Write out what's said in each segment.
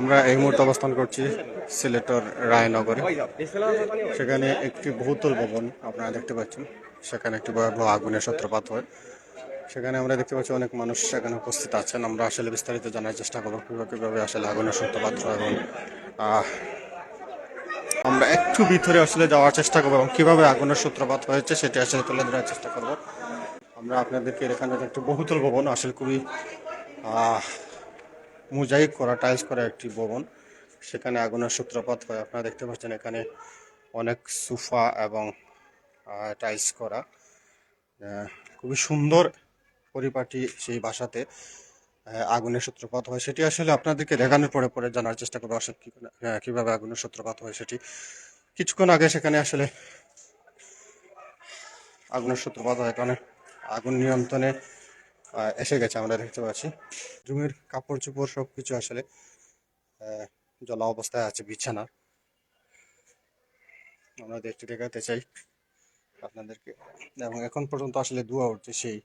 আমরা এই মুহূর্তে অবস্থান করছি সিলেটর রায়নগরে। সেখানে একটি বহুতল ভবন আপনারা দেখতে পাচ্ছেন। সেখানে একটি ভয়াবহ আগুনের সূত্রপাত হয়। সেখানে আমরা দেখতে পাচ্ছি অনেক মানুষ সেখানে উপস্থিত আছেন। আমরা আসলে বিস্তারিত জানার চেষ্টা করব কীভাবে কীভাবে আসলে আগুনের সূত্রপাত হয় এবং আমরা একটু ভিতরে আসলে যাওয়ার চেষ্টা করব এবং কীভাবে আগুনের সূত্রপাত হয়েছে সেটি আসলে তুলে ধরার চেষ্টা করব। আমরা আপনাদেরকে এখানে একটি বহুতল ভবন, আসলে খুবই মোজাইক করা টাইলস করা একটি ভবন। সেখানে আগুনের সূত্রপাত হয়। আপনারা দেখতে পাচ্ছেন এখানে অনেক সোফা এবং টাইলস করা। খুবই সুন্দর পরিপাটি সেই বাসাতে আগুনের সূত্রপাত হয়। সেটি আসলে আপনাদেরকে দেখানোর পরে পরে জানার চেষ্টা করব। আসলে কীভাবে আগুনের সূত্রপাত হয় সেটি। কিছুক্ষণ আগে সেখানে আসলে আগুনের সূত্রপাত হয়। কারণে আগুন নিয়ন্ত্রণে এসে গেছে আমরা দেখতে পাচ্ছি। জমির কাপড় চোপড় সব কিছু আসলে জলা অবস্থায় আছে, বিছানা। আমরা দেখতে দেখাতে চাই আপনাদেরকে। এবং এখন পর্যন্ত আসলে ধোয়া উঠছে সেই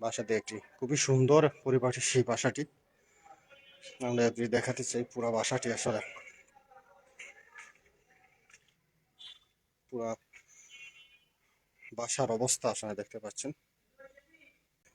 বাসাতে একটি খুবই সুন্দর পরিপাটি সেই বাসাটি। আমরা দেখাতে চাই, পুরো বাসাটি আসলে। পুরা বাসার অবস্থা আসলে দেখতে পাচ্ছেন।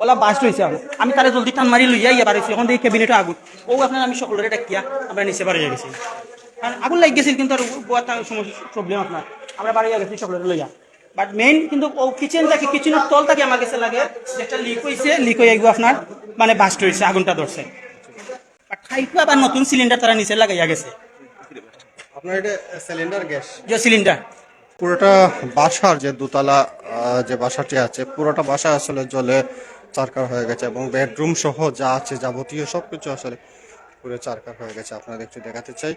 ওলা হয়েছে আমার। আমি তারে জলদি টান মারি লইয়া ইয়া বাড়িছি এখন দেখি কেবিনেটও আগুন ও আপনার আমি সকলের ডাকিয়া আমরা নিচে বাড়ি গেছি। কারণ আগুন লাগি গেছিল কিন্তু আর বুয়ার সমস্যা প্রবলেম আপনার আমরা বাড়ি গেছি সকলের লইয়া বাট মেইন কিন্তু ও কিচেন থাকে কিচেনের তল থাকে আমার কাছে লাগে। যেটা লিক হয়েছে লিক হয়ে গিয়ে আপনার মানে বাস্ট হয়েছে আগুনটা ধরছে বাট খাইতো আবার নতুন সিলিন্ডার তারা নিচে লাগাইয়া গেছে আপনার এটা সিলিন্ডার গ্যাস যে সিলিন্ডার পুরোটা বাসার যে দোতলা যে বাসাটি আছে, পুরোটা বাসা আসলে জলে চারকার হয়ে গেছে এবং বেডরুম সহ যা আছে যাবতীয় সব কিছু আসলে পুরো চারকার হয়ে গেছে। আপনাদের একটু দেখাতে চাই।